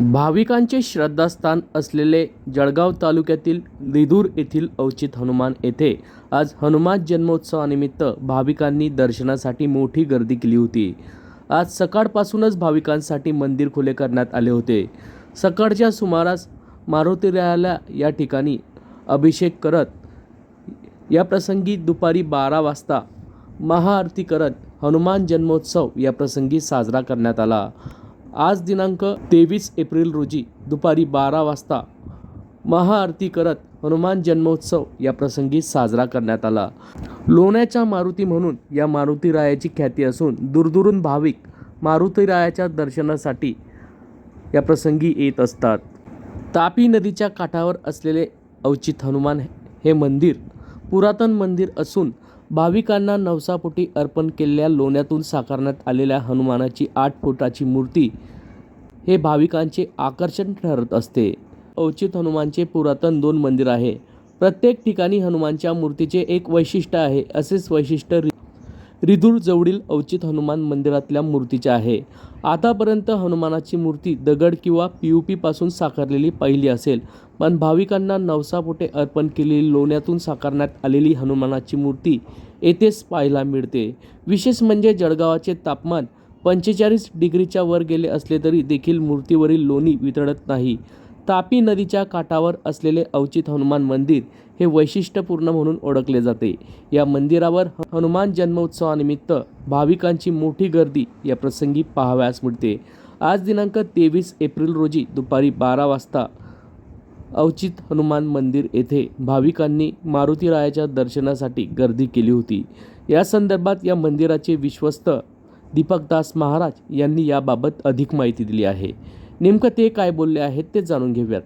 भाविकांचे श्रद्धास्थान असलेले जळगाव तालुक्यातील लिदूर येथील अवचित हनुमान येथे आज हनुमान जन्मोत्सवानिमित्त भाविकांनी दर्शनासाठी मोठी गर्दी केली होती. आज सकाळपासूनच भाविकांसाठी मंदिर खुले करण्यात आले होते. सकाळच्या सुमारास मारुतीरायाला या ठिकाणी अभिषेक करत या प्रसंगी दुपारी बारा वाजता महाआरती करत हनुमान जन्मोत्सव या प्रसंगी साजरा करण्यात आला. आज दिनांक तेवीस एप्रिल रोजी दुपारी बारा वाजता महाआरती करत हनुमान जन्मोत्सव या प्रसंगी साजरा करण्यात आला. लोण्याच्या मारुती म्हणून या मारुतीरायाची ख्याती असून दूरदूरून भाविक मारुतीरायाच्या दर्शनासाठी या प्रसंगी येत असतात. तापी नदीच्या काठावर असलेले अवचित हनुमान हे मंदिर पुरातन मंदिर असून भाविकांना नवसापोटी अर्पण केलेल्या लोण्यातून साकारण्यात आलेल्या हनुमानाची आठ फुटाची मूर्ती हे भाविकांचे आकर्षण ठरत असते. अवचित हनुमानचे पुरातन दोन मंदिर आहे. प्रत्येक ठिकाणी हनुमानच्या मूर्तीचे एक वैशिष्ट्य आहे. असेच वैशिष्ट्य रिधूरजवळील जवळील अवचित हनुमान मंदिरातल्या मूर्तीच्या आहे. आतापर्यंत हनुमानाची मूर्ती दगड किंवा पी यू पीपासून साकारलेली पहिली असेल. पण भाविकांना नवसापोटे अर्पण केलेली लोण्यातून साकारण्यात आलेली हनुमानाची मूर्ती येथेच पाहायला मिळते. विशेष म्हणजे जळगावाचे तापमान पंचेचाळीस डिग्रीच्या वर गेले असले तरी देखील मूर्तीवरील लोणी वितळत नाही. तापी नदीच्या काठावर असलेले अवचित हनुमान मंदिर हे वैशिष्ट्यपूर्ण म्हणून ओळखले जाते. या मंदिरावर हनुमान जन्मोत्सवानिमित्त भाविकांची मोठी गर्दी या प्रसंगी पाहावयास मिळते. आज दिनांक तेवीस एप्रिल रोजी दुपारी बारा वाजता अवचित हनुमान मंदिर येथे भाविकांनी मारुतीरायाच्या दर्शनासाठी गर्दी केली होती. या संदर्भात या मंदिराचे विश्वस्त दीपकदास महाराज यांनी याबाबत अधिक माहिती दिली आहे. नेमकं ते काय बोलले आहेत ते जाणून घेऊयात.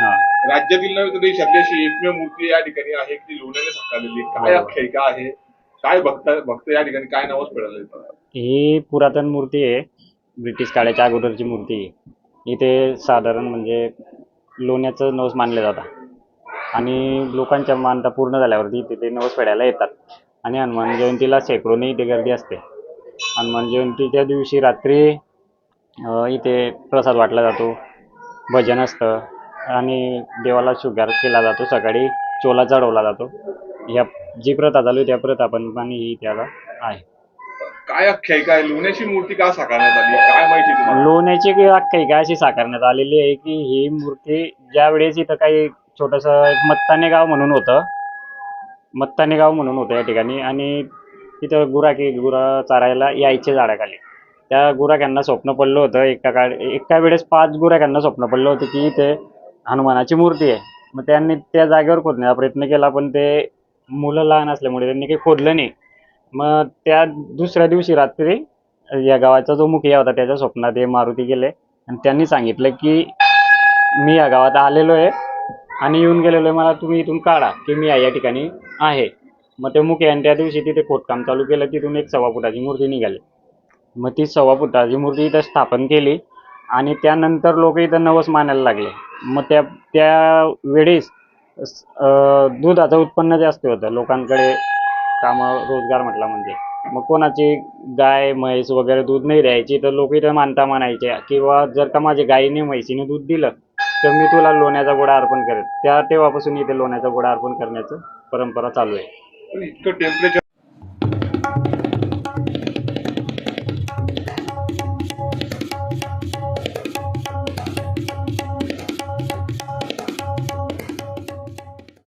हा. राज्यातील नव्हे तर देशातली अशी एकमेव मूर्ती या ठिकाणी आहे की ती लोण्याने साकारलेली. काय हो. आख्यायिका आहे? काय भक्त भक्त या ठिकाणी काय नावच मिळालं ही पुरातन मूर्ती आहे. ब्रिटिश काळाच्या अगोदरची मूर्ती आहे. इथे साधारण म्हणजे लोण्याचं नवस मानलं जातं. आणि लोकांच्या मानता पूर्ण झाल्यावरती तिथे नवस फेडायला येतात. आणि हनुमान जयंतीला शेकडोने इथे गर्दी असते. हनुमान जयंतीच्या दिवशी रात्री इथे प्रसाद वाटला जातो भजन असतं आणि देवाला शुगार केला जातो सकाळी चोला चढवला जातो. ह्या जी प्रथा चालू त्या प्रथा पण आणि ही त्याला आहे. काय आख्यायिका आहे? लोण्याची मूर्ती का साकारण्यात आली? काय माहिती तुम्हाला? लोण्याची की आख्यायिका अशी साकारण्यात आलेली आहे की ही मूर्ती ज्या वेळेस इथं काही छोटंसं एक मत्ताने गाव म्हणून होतं मत्ताने गाव म्हणून होतं या ठिकाणी. आणि तिथं गुराखी गुरं चारायला यायचे झाडाखाली. त्या गुराख्यांना स्वप्न पडलं होतं. एका काळ एका वेळेस पाच गुराख्यांना स्वप्न पडलं होतं की इथे हनुमानाची मूर्ती आहे. मग त्यांनी त्या जागेवर खोदण्याचा प्रयत्न केला पण ते मुलं लहान असल्यामुळे त्यांनी काही खोदलं नाही. मग त्या दुसऱ्या दिवशी रात्री या गावाचा जो मुखिया होता त्याच्या स्वप्नात हे मारुती गेले. आणि त्यांनी सांगितलं की मी या गावात आलेलो आहे. आणि येऊन गेलेलो आहे मला तुम्ही इथून काढा की मी या या ठिकाणी आहे. मग ते मुखियाने त्या दिवशी तिथे खोदकाम चालू केलं तिथून एक सव्वा फुटाची मूर्ती निघाली. मग ती सव्वा फुटाची मूर्ती इथं स्थापन केली आणि त्यानंतर लोक इथं नवस मानायला लागले. मग त्या त्या वेळेस दुधाचं उत्पन्न जास्त होतं. लोकांकडे कामं रोजगार म्हटला म्हणजे. मग कोणाची गाय म्हैस वगैरे दूध नाही द्यायची तर लोक इथं मानता मानायचे. किंवा जर का माझ्या गायीने म्हैसीने दूध दिलं तर मी तुला लोण्याचा गोडा अर्पण करेन. त्या तेव्हापासून इथे लोण्याचा गोडा अर्पण करण्याचं परंपरा चालू आहे. पण इतकं टेम्परेचर